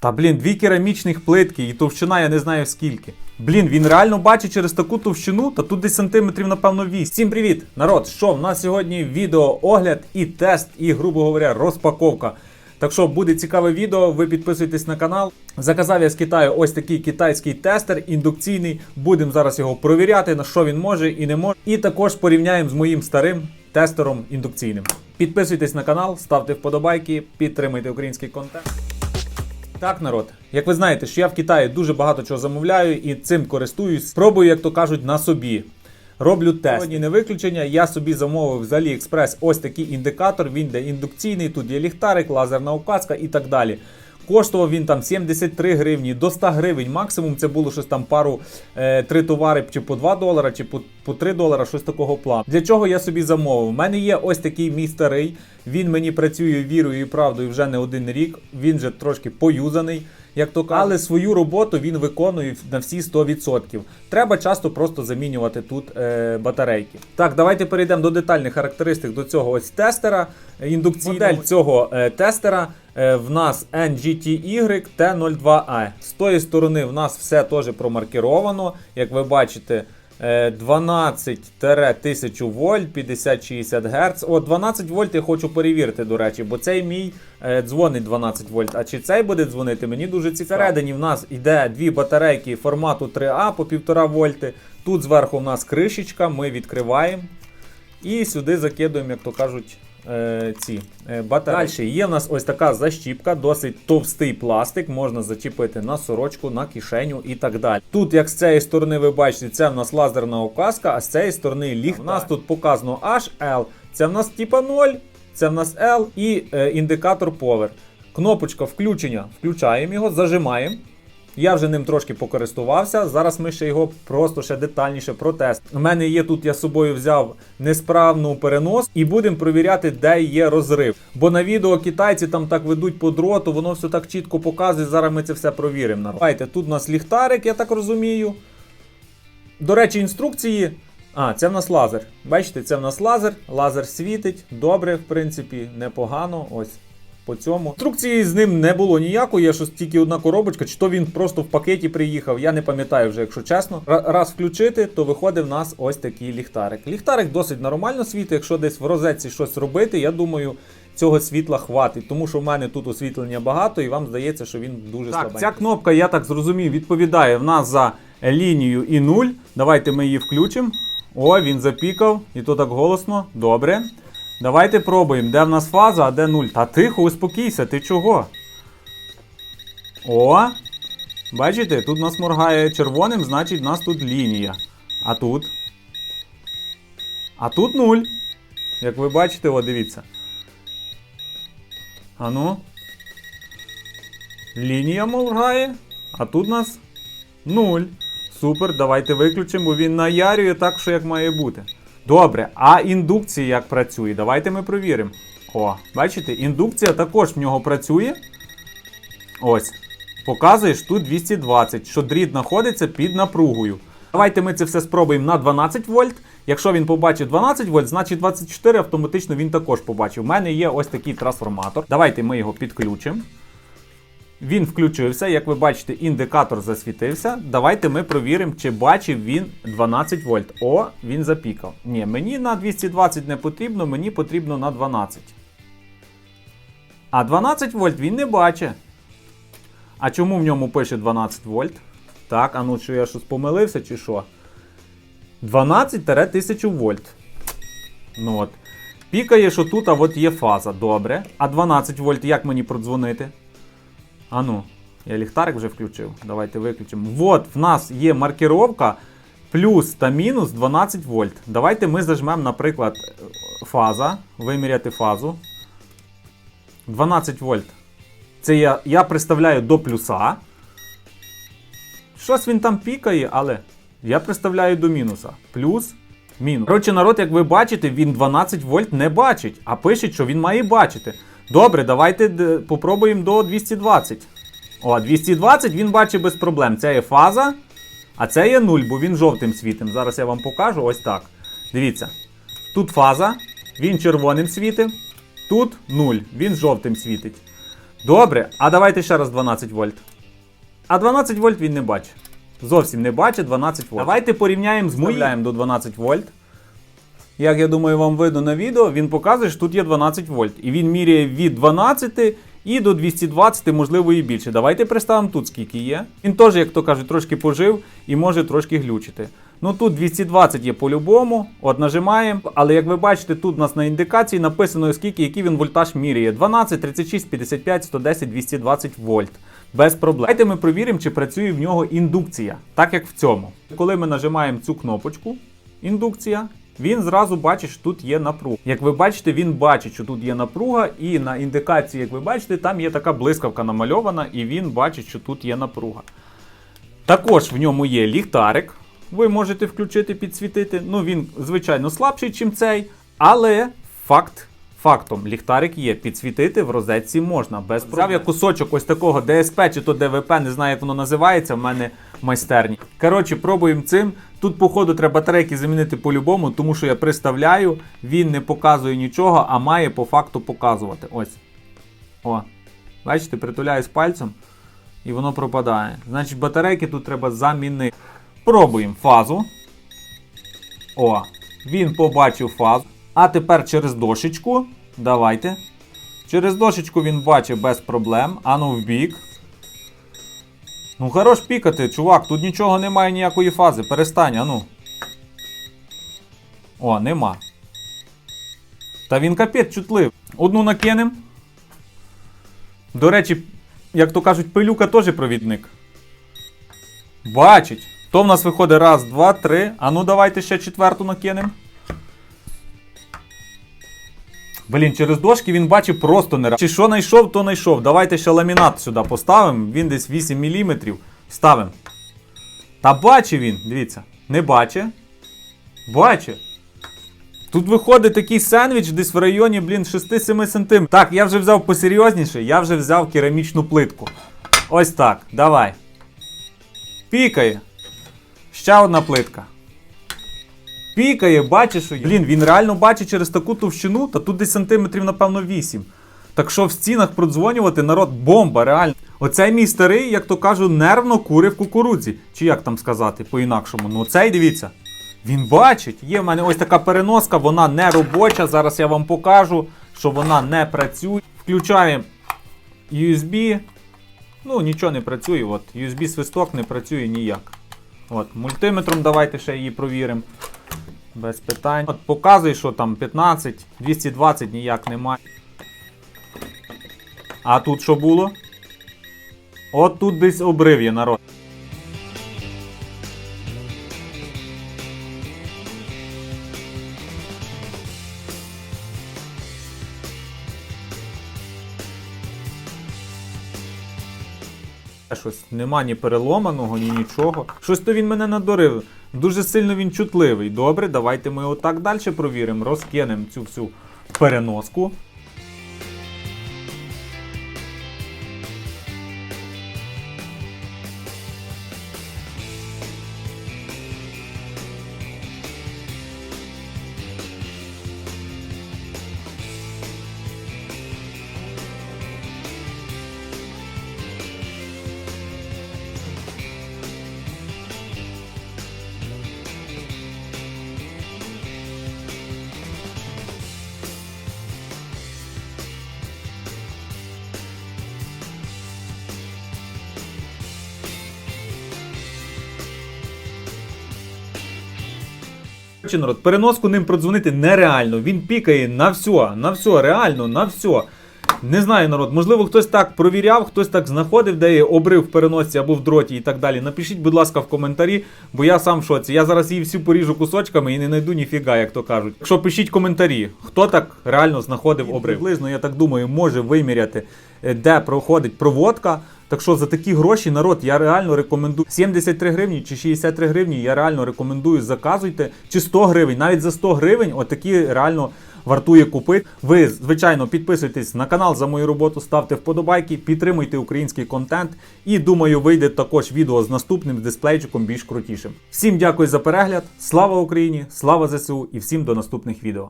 Та блін, дві керамічних плитки і товщина я не знаю скільки. Блін, він реально бачить через таку товщину, та тут десь сантиметрів, напевно, 8. Всім привіт! Народ, що в нас сьогодні відео огляд і тест, і, грубо говоря, розпаковка. Так що буде цікаве відео, ви підписуйтесь на канал. Заказав я з Китаю ось такий китайський тестер індукційний. Будемо зараз його провіряти, на що він може і не може. І також порівняємо з моїм старим тестером індукційним. Підписуйтесь на канал, ставте вподобайки, підтримуйте український контент. Так, народ, як ви знаєте, що я в Китаї дуже багато чого замовляю і цим користуюсь. Спробую, як то кажуть, на собі. Роблю тест. Сьогодні не виключення. Я собі замовив з AliExpress ось такий індикатор. Він де індукційний, тут є ліхтарик, лазерна указка і так далі. Коштував він там 73 гривні до 100 гривень. Максимум це було щось там пару е, три товари чи по 2 долара, чи по, по 3 долара, щось такого плану. Для чого я собі замовив? У мене є ось такий мій старий. Він мені працює вірою і правдою вже не один рік. Він вже трошки поюзаний, як то кажуть. Але свою роботу він виконує на всі 100%. Треба часто просто замінювати тут е, батарейки. Так, давайте перейдемо до детальних характеристик до цього ось тестера. Індукційна модель цього е, тестера е, в нас NGTY T02A. З тої сторони в нас все теж промаркіровано. Як ви бачите, е, 12-1000 вольт, 50-60 Гц. О, 12 вольт я хочу перевірити, до речі, бо цей мій е, дзвонить 12 вольт. А чи цей буде дзвонити, мені дуже цікаво. В нас йде дві батарейки формату 3А по 1,5 вольти. Тут зверху в нас кришечка, ми відкриваємо. І сюди закидуємо, як то кажуть, е, ці е, батареї. Далі є в нас ось така защіпка, досить товстий пластик, можна зачепити на сорочку, на кишеню і так далі. Тут, як з цієї сторони, ви бачите, це в нас лазерна указка, а з цієї сторони ліхтар. У нас тут показано HL, це в нас типа 0, це в нас L і е, індикатор Power. Кнопочка включення, включаємо його, зажимаємо. Я вже ним трошки покористувався. Зараз ми ще його просто ще детальніше протестимо. У мене є тут, я з собою взяв несправну перенос і будемо перевіряти, де є розрив. Бо на відео китайці там так ведуть по дроту, воно все так чітко показує. Зараз ми це все провіримо. Давайте, тут у нас ліхтарик, я так розумію. До речі, інструкції. А, це в нас лазер. Бачите, це в нас лазер. Лазер світить. Добре, в принципі, непогано. Ось по цьому. Інструкції з ним не було ніякої, є щось тільки одна коробочка, чи то він просто в пакеті приїхав. Я не пам'ятаю вже, якщо чесно. Ра- Раз включити, то виходить в нас ось такий ліхтарик. Ліхтарик досить нормально світить. Якщо десь в розетці щось робити, я думаю. Цього світла хватить, тому що в мене тут освітлення багато, і вам здається, що він дуже Так, слабенький. Ця кнопка, я так зрозумів, відповідає в нас за лінію і 0. Давайте ми її включимо. О, він запікав, і то так голосно. Добре. Давайте пробуємо, де в нас фаза, а де 0. Та тихо, успокійся, ти чого? О! Бачите, тут нас моргає червоним, значить, в нас тут лінія. А тут? А тут 0. Як ви бачите, о, дивіться. А ну. Лінія моргає, а тут у нас 0. Супер, давайте виключимо, він наярює так, що як має бути. Добре, а індукція як працює? Давайте ми провіримо. О, бачите, індукція також в нього працює. Ось. Показуєш тут 220, що дріт знаходиться під напругою. Давайте ми це все спробуємо на 12 вольт. Якщо він побачить 12 вольт, значить 24 автоматично він також побачив. У мене є ось такий трансформатор. Давайте ми його підключимо. Він включився, як ви бачите, індикатор засвітився. Давайте ми провіримо, чи бачив він 12 вольт. О, він запікав. Ні, мені на 220 не потрібно, мені потрібно на 12. А 12 вольт він не бачить. А чому в ньому пише 12 вольт? Так, а ну що я щось помилився чи що? 12-1000 вольт. Ну от. Пікає, що тут а от є фаза. Добре. А 12 вольт як мені продзвонити? А ну, я ліхтарик вже включив. Давайте виключимо. Вот, в нас є маркировка плюс та мінус 12 вольт. Давайте ми зажмемо, наприклад, фаза. Виміряти фазу. 12 вольт. Це я, я приставляю до плюса. Щось він там пікає, але я приставляю до мінуса. Плюс, мінус. Коротше, народ, як ви бачите, він 12 вольт не бачить, а пише, що він має бачити. Добре, давайте попробуємо до 220. О, 220 він бачить без проблем. Це є фаза, а це є 0, бо він жовтим світим. Зараз я вам покажу ось так. Дивіться. Тут фаза, він червоним світить, тут 0, він жовтим світить. Добре, а давайте ще раз 12 вольт. А 12 вольт він не бачить. Зовсім не бачить 12 вольт. Давайте порівняємо з моїм до 12 вольт. Як я думаю, вам видно на відео, він показує, що тут є 12 вольт. І він міряє від 12 і до 220, можливо, і більше. Давайте представимо тут, скільки є. Він теж, як то кажуть, трошки пожив і може трошки глючити. Ну тут 220 є по-любому. От нажимаємо. Але як ви бачите, тут у нас на індикації написано, скільки, який він вольтаж міряє. 12, 36, 55, 110, 220 вольт. Без проблем. Давайте ми провіримо, чи працює в нього індукція, так як в цьому. Коли ми нажимаємо цю кнопочку, індукція, він зразу бачить, що тут є напруга. Як ви бачите, він бачить, що тут є напруга, і на індикації, як ви бачите, там є така блискавка намальована, і він бачить, що тут є напруга. Також в ньому є ліхтарик. Ви можете включити, підсвітити. Ну, він, звичайно, слабший, ніж цей, але факт. Фактом, ліхтарик є, підсвітити в розетці можна. Без проблем. Взяв я кусочок ось такого ДСП чи то ДВП, не знаю, як воно називається, в мене в майстерні. Коротше, пробуємо цим. Тут, походу, треба батарейки замінити по-любому, тому що я приставляю, він не показує нічого, а має по факту показувати. Ось. О. Бачите, притуляюсь пальцем і воно пропадає. Значить, батарейки тут треба замінити. Пробуємо фазу. О, він побачив фазу. А тепер через дошечку. Давайте. Через дошечку він бачить без проблем. Ану в бік. Ну, хорош пікати, чувак, тут нічого немає ніякої фази. Перестань, ану. О, нема. Та він капець чутливий. Одну накинем. До речі, як то кажуть, пилюка теж провідник. Бачить. То в нас виходить раз, два, три. А ну давайте ще четверту накинем. Блін, через дошки він бачить просто не Чи що знайшов, то знайшов. Давайте ще ламінат сюди поставимо. Він десь 8 мм. Ставимо. Та бачить він, дивіться. Не бачить. Бачить. Тут виходить такий сендвіч десь в районі, блін, 6-7 см. Так, я вже взяв посерйозніше, я вже взяв керамічну плитку. Ось так. Давай. Пікає. Ще одна плитка. Пікає, бачиш. Блін, він реально бачить через таку товщину, та тут десь сантиметрів, напевно, 8. Так що в стінах продзвонювати народ бомба, реально. Оцей мій старий, як то кажу, нервно курив кукурудзі. Чи як там сказати по-інакшому? Ну цей дивіться. Він бачить. Є в мене ось така переноска, вона не робоча. Зараз я вам покажу, що вона не працює. Включаємо USB. Ну, нічого не працює. От, USB-свисток не працює ніяк. От, мультиметром давайте ще її провіримо. Без питань. От показує, що там 15, 220 ніяк немає. А тут що було? От тут десь обрив є народ. Щось нема ні переломаного, ні нічого. Щось то він мене надурив. Дуже сильно він чутливий. Добре, давайте ми отак далі провіримо. Розкинемо цю всю переноску. Коротше, народ, переноску ним продзвонити нереально. Він пікає на все, на все, реально, на все. Не знаю, народ, можливо, хтось так провіряв, хтось так знаходив, де є обрив в переносці або в дроті і так далі. Напишіть, будь ласка, в коментарі, бо я сам в шоці. Я зараз її всю поріжу кусочками і не знайду ніфіга, як то кажуть. Якщо пишіть коментарі, хто так реально знаходив обрив. Приблизно, я так думаю, може виміряти, е, де проходить проводка. Так що за такі гроші, народ, я реально рекомендую 73 гривні чи 63 гривні. Я реально рекомендую заказуйте. Чи 100 гривень, навіть за 100 гривень, отакі реально вартує купити. Ви, звичайно, підписуйтесь на канал за мою роботу, ставте вподобайки, підтримуйте український контент. І думаю, вийде також відео з наступним дисплейчиком більш крутішим. Всім дякую за перегляд. Слава Україні! Слава ЗСУ і всім до наступних відео.